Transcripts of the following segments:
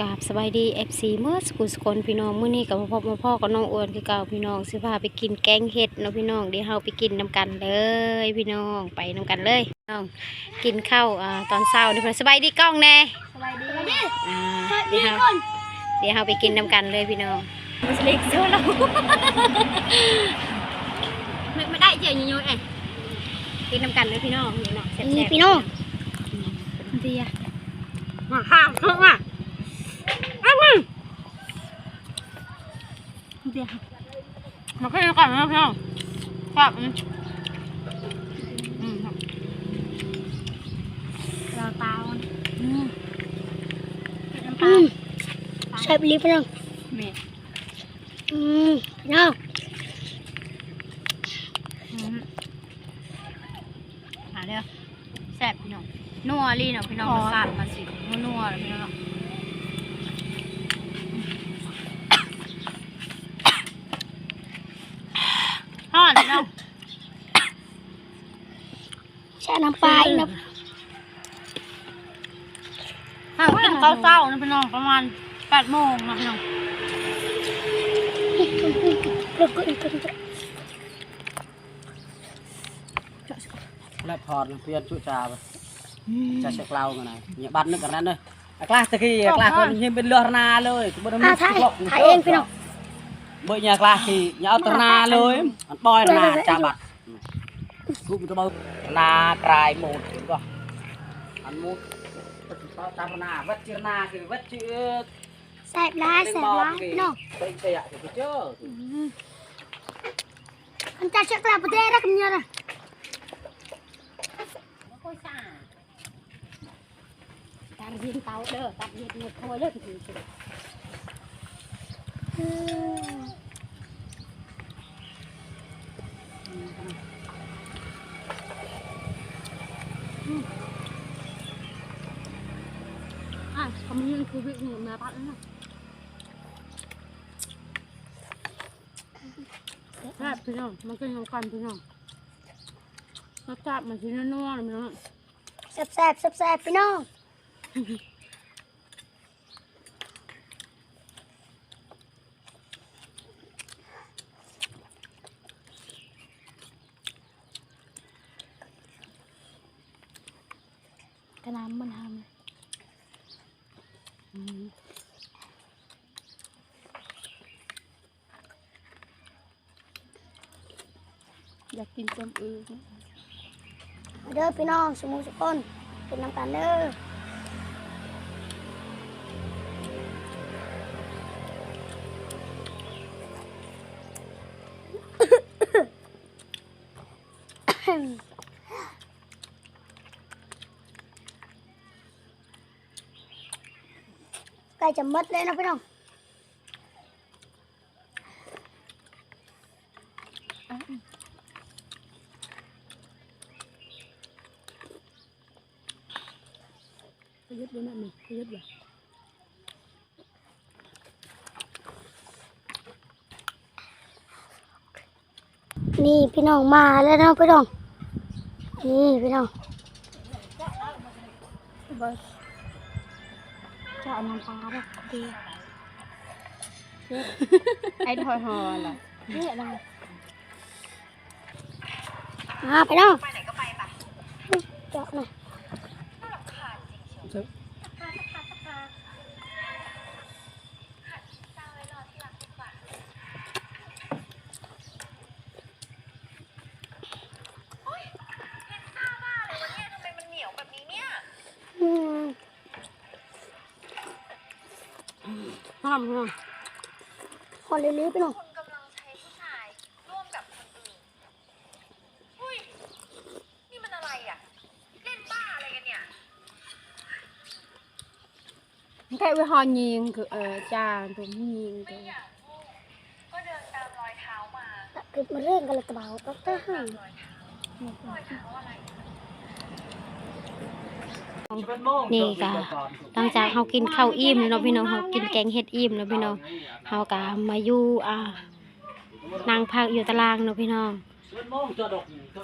บายดี FC เมื่อสกุลสกลพี่น้องมื้อนี้กับพ่อมาพ่อกับน้องอ้วนคือเก่าพี่น้องสิพาไปกินแกงเห็ดเนาะพี่น้องเดี๋ยวเฮาไปกินนํกันเลย พี่น้องไปนํกันเลยพี่น้องกินข้าวอ่าตอนเช้านี่เพิ่นสบายดีกล้องแน่สบายดีอ่าเดี๋ยวเฮาเดี๋ยวเฮาไปกินนํกันเลยพี่น้องเล็กสู้เราไม่ไม่ได้เจียวยุ่ยๆเอ้ยกินนํกันเลยพี่น้องนี่เนาะแซ่บๆนี่พี่น้องเดียมาข้าวข้าวอะอ้าว เดียมาขึ้นก่อนนะพี่น้องครับอืมอืมครับเราตาอืมอืมแซ่บลิ้นพี่น้องแม่อืมพี่น้องอืมหาเด้อแซ่บพี่น้องนัวลีเนาะพี่น้องรสชาติมันสินัวๆเลยพี่น้องเนาะทอดพี่น้อง แช่ น้ำปลาอีกนะห่างกินข้าวเช้านะพี่น้องประมาณแปดโมงนะพี่น้องแล้วก็อีกคนจะ lại phòn phiên trụ trà vào trà sẹt lau cái này nhẹ bắt nước cái này đây class từ khi class còn như bên lừa na เลย bữa đó อ่าถ่ายถ่ายเองพี่น้อง bữa nhà class thì nhà tờ na เลย anh boy na trà bạc cũng cho bao na cài một rồi anh một trà na vắt chia na thì vắt chia แซ่บร้ายแซ่บร้ายพี่น้อง đây cái thì cái chứ มันจะเช็คแล้วประเทศรักเนี่ยนะตัดยิงเตาเด้อตัดยิงหมดโอยเด้อพี่อะ คำนี้คือวิ่งหนีมาปัดนะแซ่บพี่น้องมันกินกันพี่น้องรสชาติมันสินัวๆเลยพี่น้องแซ่บแซ่บแซ่บแซ่บพี่น้องกระน้ำมันทำอืม อยากกินต้มอือเด้อพี่น้องสมุทรสกลเป็นน้ำกันเด้อใกล้จะมดเลยนะพี่น้อง ยับด้วยนะนี่ขยับอย่านี่พี่น้องมาแล้วนะพี่น้อง นี่พี่น้องจะเอาน้ำปลาป่ะดีไอ้ทอยหอล่ะนี่อะไรมาไปน้องไปไหนก็ไปปะเจาะหน่อย อืมห้ามห้ามขอเลี้ยๆไปน้อง คุณกำลังใช้ผู้ชายร่วมกับคนอื่นอุ้ย นี่มันอะไรอะ เล่นบ้าอะไรกันเนี่ย แค่ไปหอยิงคือเออจานผมยิงไม่อยากโง่ก็เดินตามรอยเท้ามาเกิดมาเรื่องกันเลยกระเป๋าก็เตอร์ห้างรอยเท้ารอยเท้าอะไรนี่ก็หลังจากเฮากินข้าวอิ่มเนาะพี่น้องเฮากินแกงเห็ดอิ่มเนาะพี่น้องเฮาก็มาอยู่อ่านางพักอยู่ตารางเนาะพี่น้อง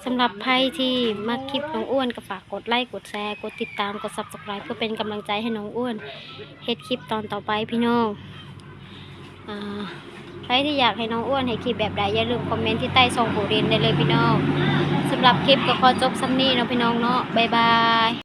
สำหรับใครที่มาคลิปน้องอ้วนก็ฝากกดไลค์กดแชร์กดติดตามกด subscribe เพื่อเป็นกำลังใจให้น้องอ้วนเฮ็ดคลิปตอนต่อไปพี่น้องอใครที่อยากให้น้องอ้วนให้คลิปแบบใดอย่าลืมคอมเมนต์ที่ใต้ซองโบเรนได้เลยพี่น้องสำหรับคลิปก็ขอจบซ้ำนี้เนาะพี่น้องเนาะบ๊ายบาย